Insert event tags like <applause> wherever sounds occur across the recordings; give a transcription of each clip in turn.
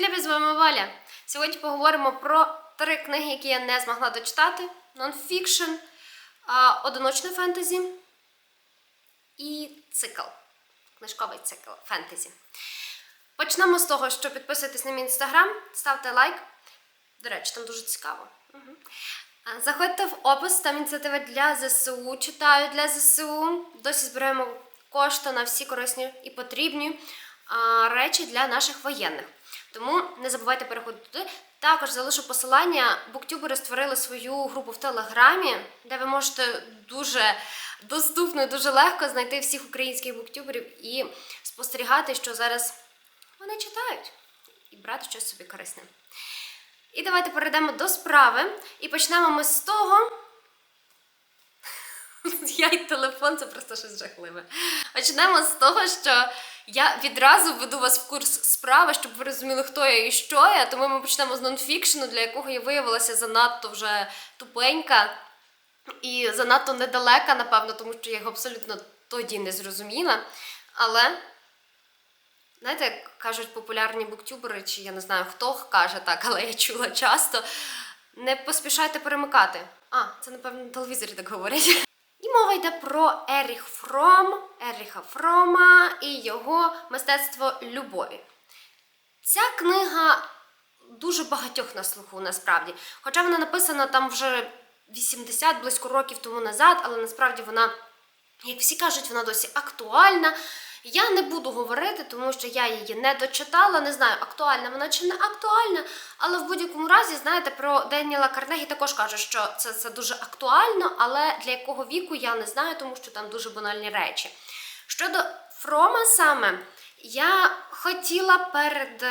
любі, з вами Валя. Сьогодні поговоримо про три книги, які я не змогла дочитати: нонфікшн, одиночне фентезі і цикл. Книжковий цикл фентезі. Почнемо з того, що підписуйтесь на мій інстаграм, ставте лайк. До речі, там дуже цікаво. Заходьте в опис, там ініціатива для ЗСУ. Читаю для ЗСУ. Досі збираємо кошти на всі корисні і потрібні речі для наших воєнних. Тому не забувайте переходити туди. Також залишу посилання. Буктюбери створили свою групу в Телеграмі, де ви можете дуже доступно і дуже легко знайти всіх українських буктюберів і спостерігати, що зараз вони читають, і брати щось собі корисне. І давайте перейдемо до справи. І почнемо ми з того. <laughs> Я і телефон це просто щось жахливе. Почнемо з того, що я відразу веду вас в курс справи, щоб ви розуміли, хто я і що я. Тому ми почнемо з нонфікшену, для якого я виявилася занадто вже тупенька і занадто недалека, напевно, тому що я його абсолютно тоді не зрозуміла. Але Знаєте, як кажуть популярні буктюбери, чи я не знаю, хто каже так, але я чула часто. Не поспішайте перемикати. А, це, напевно, на телевізорі так говорять. І мова йде про Еріх Фром, Еріха Фрома і його мистецтво любові. Ця книга дуже багатьох на слуху насправді. Хоча вона написана там вже 80 близько років тому назад, але насправді вона, як всі кажуть, вона досі актуальна. Я не буду говорити, тому що я її не дочитала. Не знаю, актуальна вона чи не актуальна, але в будь-якому разі, знаєте, про Деніела Карнегі також кажуть, що це, це дуже актуально, але для якого віку я не знаю, тому що там дуже банальні речі. Щодо Фрома саме, я хотіла перед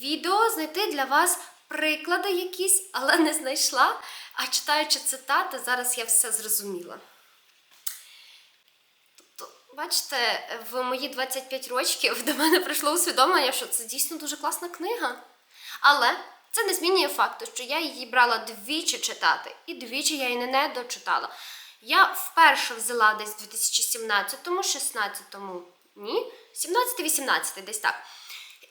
відео знайти для вас приклади якісь, але не знайшла. А читаючи цитати, зараз я все зрозуміла. Бачите, в мої 25 років до мене прийшло усвідомлення, що це дійсно дуже класна книга. Але це не змінює факту, що я її брала двічі читати, і двічі я її не дочитала. Я вперше взяла десь в 2017-му, 16-му, ні, 17-18, десь так.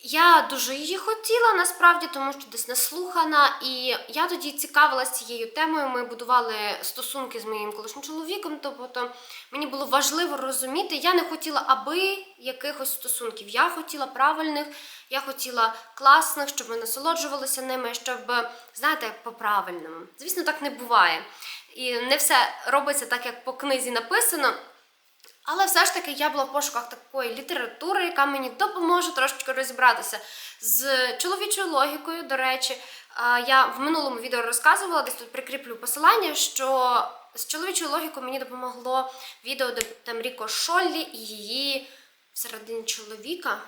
Я дуже її хотіла насправді, тому що десь наслухана, і я тоді цікавилася цією темою. Ми будували стосунки з моїм колишнім чоловіком. Тобто мені було важливо розуміти. Я не хотіла аби якихось стосунків. Я хотіла правильних, я хотіла класних, щоб ми насолоджувалися ними, щоб знаєте, по-правильному. Звісно, так не буває. І не все робиться так, як по книзі написано. Але все ж таки я була в пошуках такої літератури, яка мені допоможе трошечки розібратися з чоловічою логікою. До речі, я в минулому відео розказувала, десь тут прикріплю посилання, що з чоловічою логікою мені допомогло відео, де там Шоллі і її всередині чоловіка.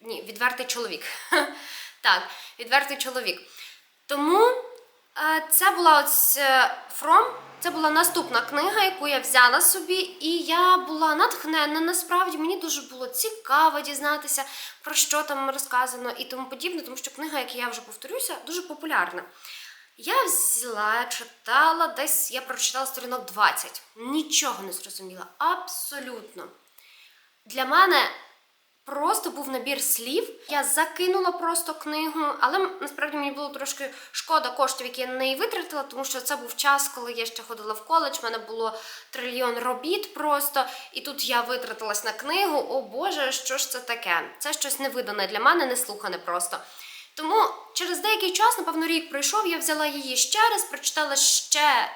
Ні, відвертий чоловік. <laughs> Так, відвертий чоловік. Тому це була ось е, From. Це була наступна книга, яку я взяла собі, і я була натхненна. Насправді мені дуже було цікаво дізнатися, про що там розказано і тому подібне, тому що книга, як я вже повторюся, дуже популярна. Я взяла, читала, десь я прочитала сторінок 20. Нічого не зрозуміла. Абсолютно. Для мене просто був набір слів. Я закинула просто книгу, але насправді мені було трошки шкода коштів, які я на неї витратила, тому що це був час, коли я ще ходила в коледж, в мене було трильйон робіт просто, і тут я витратилась на книгу. О Боже, що ж це таке? Це щось невидане для мене, не слухане просто. Тому через деякий час, напевно, рік пройшов, я взяла її ще раз, прочитала ще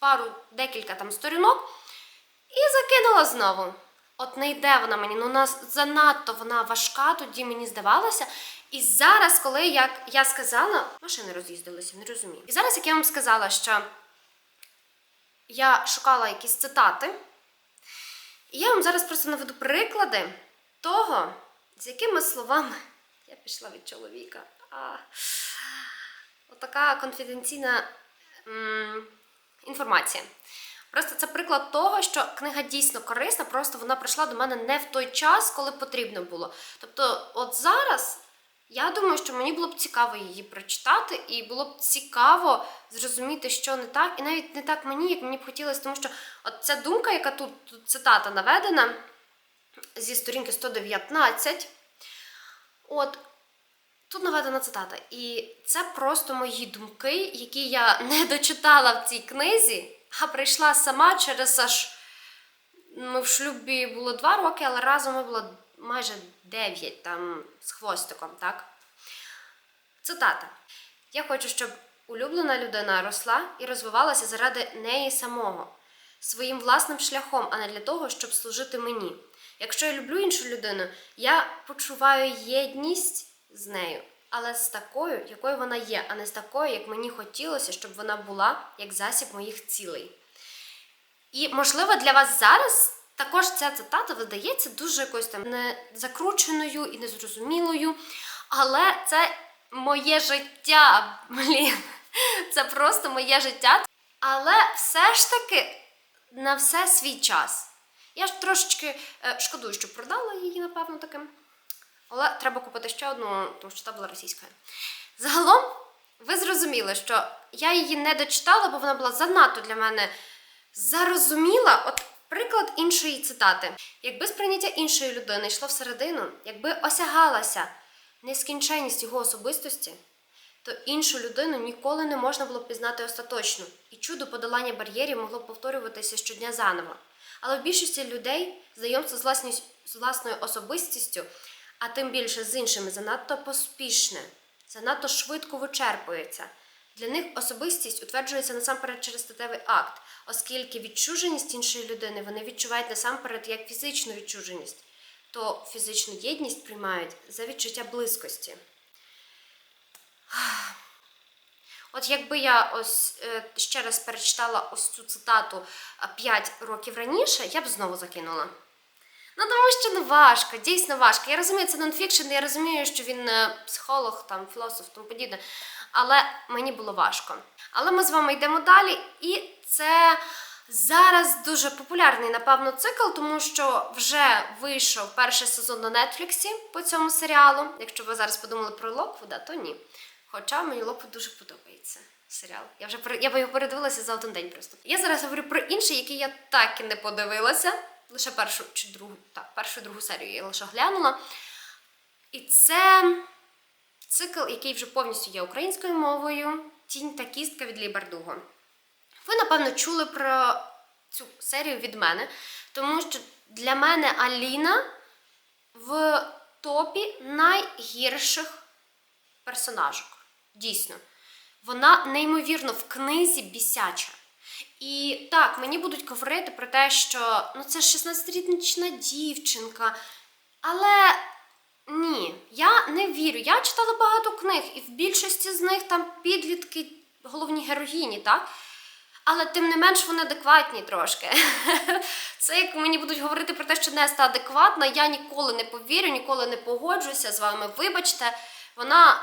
пару декілька там сторінок і закинула знову. От не йде вона мені, ну вона занадто вона важка, тоді мені здавалося. І зараз, коли як я сказала, машини роз'їздилися, не розумію. І зараз, як я вам сказала, що я шукала якісь цитати, і я вам зараз просто наведу приклади того, з якими словами я пішла від чоловіка. А, отака конфіденційна м, інформація. Просто це приклад того, що книга дійсно корисна, просто вона прийшла до мене не в той час, коли потрібно було. Тобто, от зараз я думаю, що мені було б цікаво її прочитати, і було б цікаво зрозуміти, що не так, і навіть не так мені, як мені б хотілося, тому що от ця думка, яка тут, тут цитата наведена зі сторінки 119, от Тут наведена цитата, і це просто мої думки, які я <laughs> не дочитала в цій книзі, а прийшла сама через аж. Ми в шлюбі було два роки, але разом ми було майже дев'ять там з хвостиком, так? Цитата. Я хочу, щоб улюблена людина росла і розвивалася заради неї самого, своїм власним шляхом, а не для того, щоб служити мені. Якщо я люблю іншу людину, я почуваю єдність з нею, але з такою, якою вона є, а не з такою, як мені хотілося, щоб вона була як засіб моїх цілей. І, можливо, для вас зараз також ця цитата видається дуже якось там не закрученою і незрозумілою. Але це моє життя. Блін, це просто моє життя. Але все ж таки на все свій час. Я ж трошечки е, шкодую, що продала її, напевно, таким. Але треба купити ще одну, тому що та була російською. Загалом, ви зрозуміли, що я її не дочитала, бо вона була занадто для мене зарозуміла. От приклад іншої цитати: якби сприйняття іншої людини йшло всередину, якби осягалася нескінченність його особистості, то іншу людину ніколи не можна було б пізнати остаточно, і чудо подолання бар'єрів могло б повторюватися щодня заново. Але в більшості людей знайомство з, власною, з власною особистістю, а тим більше з іншими, занадто поспішне, занадто швидко вичерпується. Для них особистість утверджується насамперед через статевий акт, оскільки відчуженість іншої людини вони відчувають насамперед як фізичну відчуженість, то фізичну єдність приймають за відчуття близькості. От якби я ось е, ще раз перечитала ось цю цитату 5 років раніше, я б знову закинула. Ну, тому що не важко, дійсно важко. Я розумію, це нонфікшн, я розумію, що він е, психолог, там, філософ, тому подібне. Але мені було важко. Але ми з вами йдемо далі, і це зараз дуже популярний, напевно, цикл, тому що вже вийшов перший сезон на Нетфліксі по цьому серіалу. Якщо ви зараз подумали про Локвуда, то ні. Хоча мені Локвуд дуже подобається. Серіал. Я вже я його передивилася за один день просто. Я зараз говорю про інший, який я так і не подивилася. Лише першу чи другу, так, першу другу серію я лише глянула. І це цикл, який вже повністю є українською мовою. Тінь та кістка від Лібардуго. Ви, напевно, чули про цю серію від мене, тому що для мене Аліна в топі найгірших персонажок. Дійсно. Вона неймовірно в книзі бісяча. І так, мені будуть говорити про те, що ну це 16-річна дівчинка. Але ні, я не вірю. Я читала багато книг, і в більшості з них там підлітки головні героїні, так? Але тим не менш вони адекватні трошки. <laughs> Це як мені будуть говорити про те, що Неста адекватна, я ніколи не повірю, ніколи не погоджуся з вами. Вибачте, вона.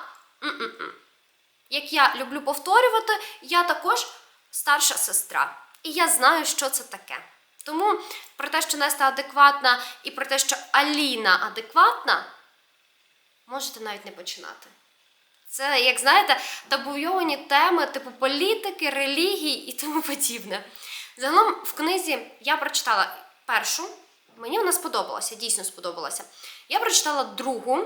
Як я люблю повторювати, я також старша сестра. І я знаю, що це таке. Тому про те, що Неста адекватна, і про те, що Аліна адекватна, можете навіть не починати. Це, як знаєте, табуйовані теми типу політики, релігії і тому подібне. Загалом в книзі я прочитала першу, мені вона сподобалася, дійсно сподобалася. Я прочитала другу,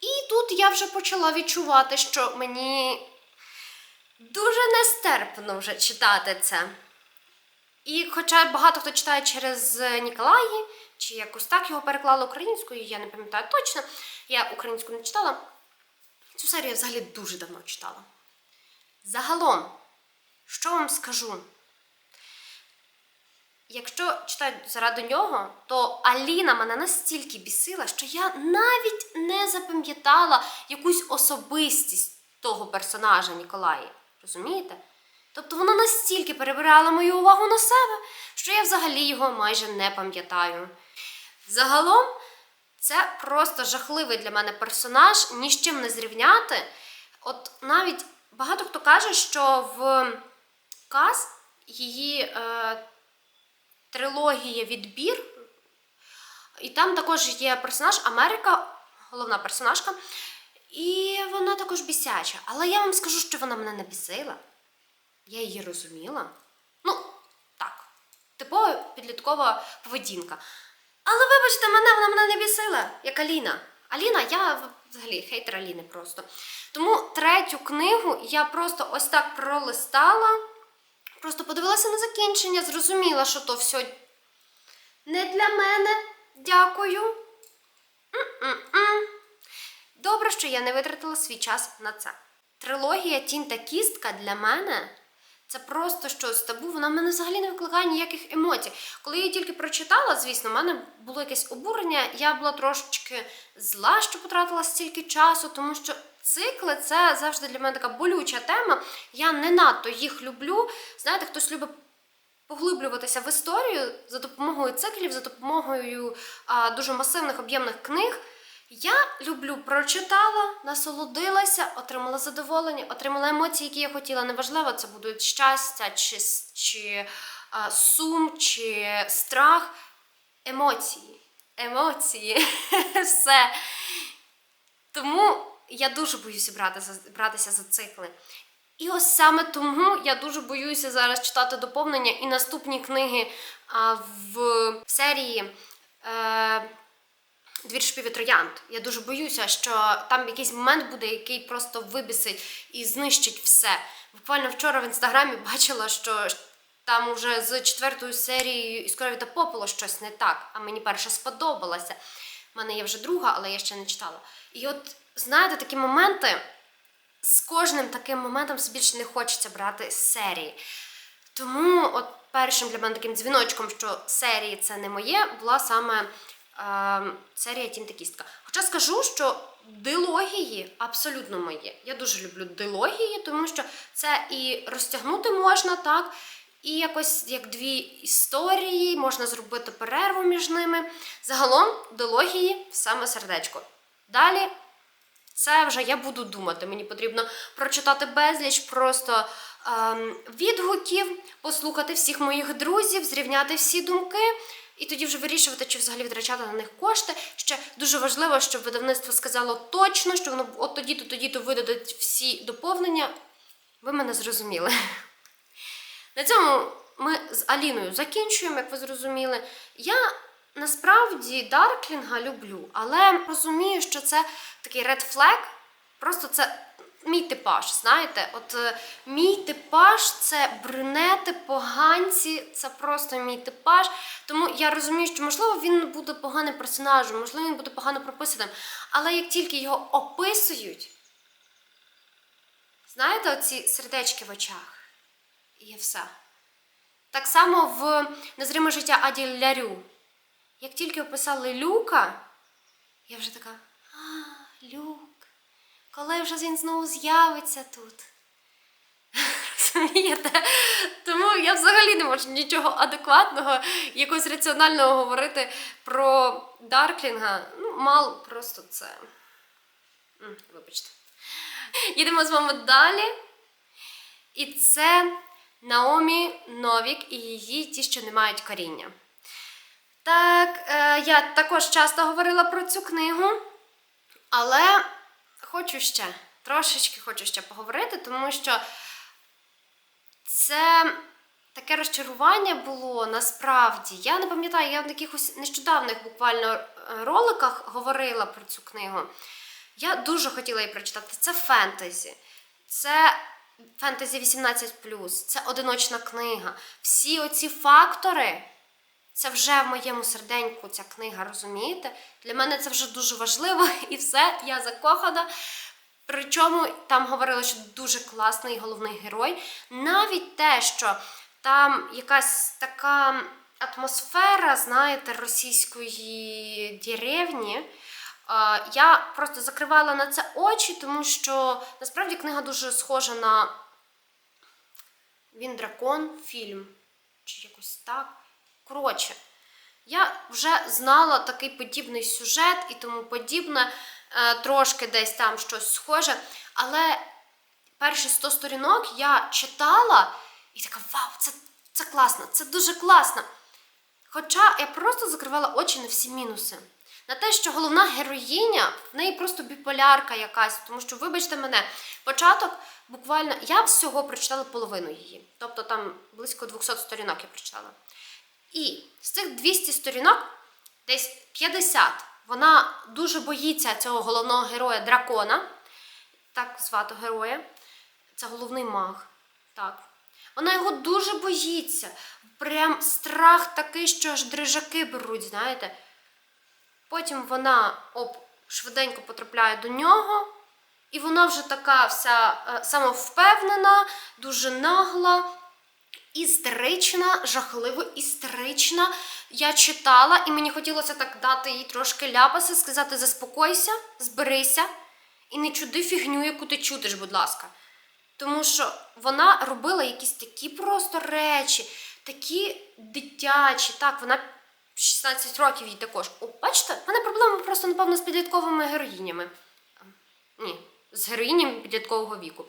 і тут я вже почала відчувати, що мені дуже нестерпно вже читати це. І хоча багато хто читає через Ніколаї, чи якось так його переклали українською, я не пам'ятаю точно, я українську не читала. Цю серію я взагалі дуже давно читала. Загалом, що вам скажу? Якщо читаю заради нього, то Аліна мене настільки бісила, що я навіть не запам'ятала якусь особистість того персонажа Ніколаї. Розумієте? Тобто вона настільки перебирала мою увагу на себе, що я взагалі його майже не пам'ятаю. Загалом, це просто жахливий для мене персонаж, ні з чим не зрівняти. От навіть багато хто каже, що в Каз її е, трилогія відбір, і там також є персонаж Америка, головна персонажка, і вона також бісяча. Але я вам скажу, що вона мене не бісила. Я її розуміла. Ну, так, типова підліткова поведінка. Але вибачте, мене вона мене не бісила, як Аліна. Аліна, я взагалі хейтер Аліни просто. Тому третю книгу я просто ось так пролистала, просто подивилася на закінчення, зрозуміла, що то все не для мене. Дякую. М-м-м. Добре, що я не витратила свій час на це. Трилогія Тінь та кістка для мене це просто щось табу. Вона в мене взагалі не викликає ніяких емоцій. Коли я її тільки прочитала, звісно, в мене було якесь обурення. Я була трошечки зла, що потратила стільки часу, тому що цикли це завжди для мене така болюча тема. Я не надто їх люблю. Знаєте, хтось любить поглиблюватися в історію за допомогою циклів, за допомогою а, дуже масивних об'ємних книг. Я люблю прочитала, насолодилася, отримала задоволення, отримала емоції, які я хотіла. Неважливо, це будуть щастя, чи, чи а, сум, чи страх. Емоції. Емоції. <laughs> Все. Тому я дуже боюся братися, за цикли. І ось саме тому я дуже боюся зараз читати доповнення і наступні книги а, в серії. Е, Двір шпів троянд. Я дуже боюся, що там якийсь момент буде, який просто вибісить і знищить все. Буквально вчора в інстаграмі <laughs> бачила, що там уже з четвертою серією із крові та попелу щось не так, а мені перша сподобалася. У мене є вже друга, але я ще не читала. І от знаєте, такі моменти з кожним таким моментом все більше не хочеться брати серії. Тому от першим для мене таким дзвіночком, що серії це не моє, була саме е, серія Тінь. Хоча скажу, що дилогії абсолютно моє. Я дуже люблю дилогії, тому що це і розтягнути можна, так, і якось як дві історії, можна зробити перерву між ними. Загалом дилогії саме сердечко. Далі це вже я буду думати. Мені потрібно прочитати безліч просто ем, відгуків, послухати всіх моїх друзів, зрівняти всі думки. І тоді вже вирішувати, чи взагалі витрачати на них кошти. Ще дуже важливо, щоб видавництво сказало точно, що воно от тоді-то, тоді-то видадуть всі доповнення. Ви мене зрозуміли. На цьому ми з Аліною закінчуємо, як ви зрозуміли. Я насправді Дарклінга люблю, але розумію, що це такий red flag, просто це мій типаж, знаєте, от е, мій типаж це брюнети, поганці, це просто мій типаж. Тому я розумію, що можливо він буде поганим персонажем, можливо, він буде погано прописаним. Але як тільки його описують, знаєте, оці сердечки в очах, і є все. Так само в незриме життя Аді Лярю. Як тільки описали Люка, я вже така, а, Люк, коли вже він знову з'явиться тут? <laughs> Розумієте? Тому я взагалі не можу нічого адекватного, якогось раціонального говорити про Дарклінга. Ну, мало просто це. Вибачте. Їдемо з вами далі. І це Наомі Новік і її ті, що не мають коріння. Так, е, я також часто говорила про цю книгу, але хочу ще, трошечки хочу ще поговорити, тому що це таке розчарування було насправді. Я не пам'ятаю, я в якихось нещодавних буквально е, роликах говорила про цю книгу. Я дуже хотіла її прочитати. Це фентезі. Це фентезі 18, це одиночна книга. Всі оці фактори. Це вже в моєму серденьку ця книга, розумієте? Для мене це вже дуже важливо <laughs> і все, я закохана. Причому там говорили, що дуже класний головний герой. Навіть те, що там якась така атмосфера, знаєте, російської деревні. Я просто закривала на це очі, тому що насправді книга дуже схожа на Він дракон фільм. Чи якось так. Коротше, я вже знала такий подібний сюжет і тому подібне, е, трошки десь там щось схоже. Але перші 100 сторінок я читала і така: вау, це, це класно, це дуже класно. Хоча я просто закривала очі на всі мінуси. На те, що головна героїня, в неї просто біполярка якась, тому що, вибачте мене, початок буквально я всього прочитала половину її. Тобто там близько 200 сторінок я прочитала. І з цих 200 сторінок десь 50 Вона дуже боїться цього головного героя дракона. Так звати героя. Це головний маг. Так. Вона його дуже боїться. Прям страх такий, що аж дрижаки беруть, знаєте. Потім вона оп, швиденько потрапляє до нього, і вона вже така вся е, самовпевнена, дуже нагла, істерична, жахливо істерична. Я читала, і мені хотілося так дати їй трошки ляпаси, сказати: заспокойся, зберися і не чуди фігню, яку ти чудиш, будь ласка. Тому що вона робила якісь такі просто речі, такі дитячі. Так, вона 16 років їй також. О, бачите, в мене проблема просто, напевно, з підлітковими героїнями. Ні, з героїнями підліткового віку.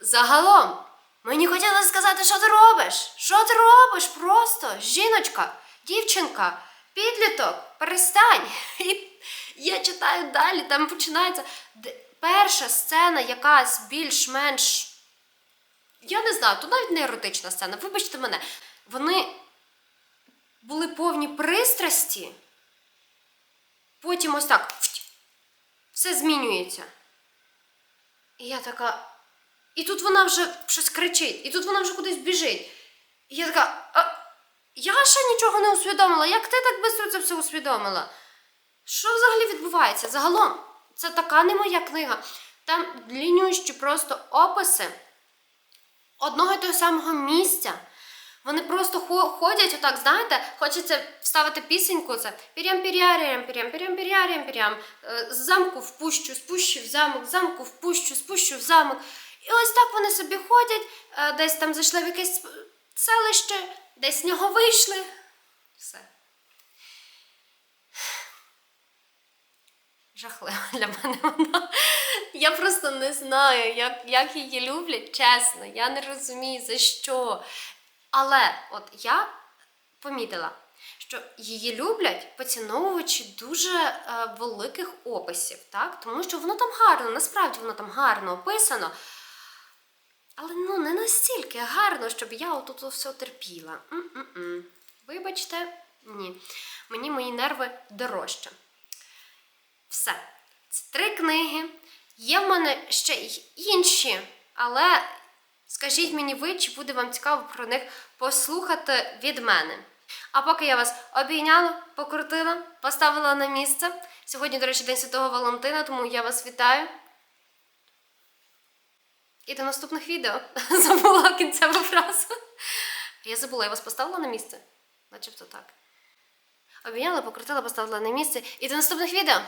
Загалом, мені хотілося сказати, що ти робиш? Що ти робиш? Просто жіночка, дівчинка, підліток, перестань. <laughs> Я читаю далі, там починається перша сцена, якась більш-менш. Я не знаю, то навіть не еротична сцена, вибачте мене. Вони були повні пристрасті, потім ось так <tsk> все змінюється. І я така. І тут вона вже щось кричить, і тут вона вже кудись біжить. І я така. А, я ще нічого не усвідомила. Як ти так швидко це все усвідомила? Що взагалі відбувається? Загалом, це така не моя книга. Там дліннющі просто описи одного і того самого місця. Вони просто ходять отак, знаєте, хочеться вставити пісеньку, це пірям пірярям пірям пірям пірярям пірям з замку впущу, спущу в замок, з замку впущу, спущу в замок. І ось так вони собі ходять, е, десь там зайшли в якесь селище, десь з нього вийшли. Все. Жахлива для мене вона. Я просто не знаю, як, як її люблять, чесно. Я не розумію за що. Але от я помітила, що її люблять поціновувачі дуже е, великих описів, так? тому що воно там гарно, насправді воно там гарно описано. Але ну не настільки гарно, щоб я отут все терпіла. М-м-м. Вибачте, ні. Мені мої нерви дорожче. Все. Це три книги. Є в мене ще й інші, але скажіть мені ви, чи буде вам цікаво про них послухати від мене. А поки я вас обійняла, покрутила, поставила на місце. Сьогодні, до речі, День Святого Валентина, тому я вас вітаю. І до наступних відео. <laughs> Забула кінцеву фразу. Я забула, я вас поставила на місце? Начебто так. Обійняла, покрутила, поставила на місце. І до наступних відео.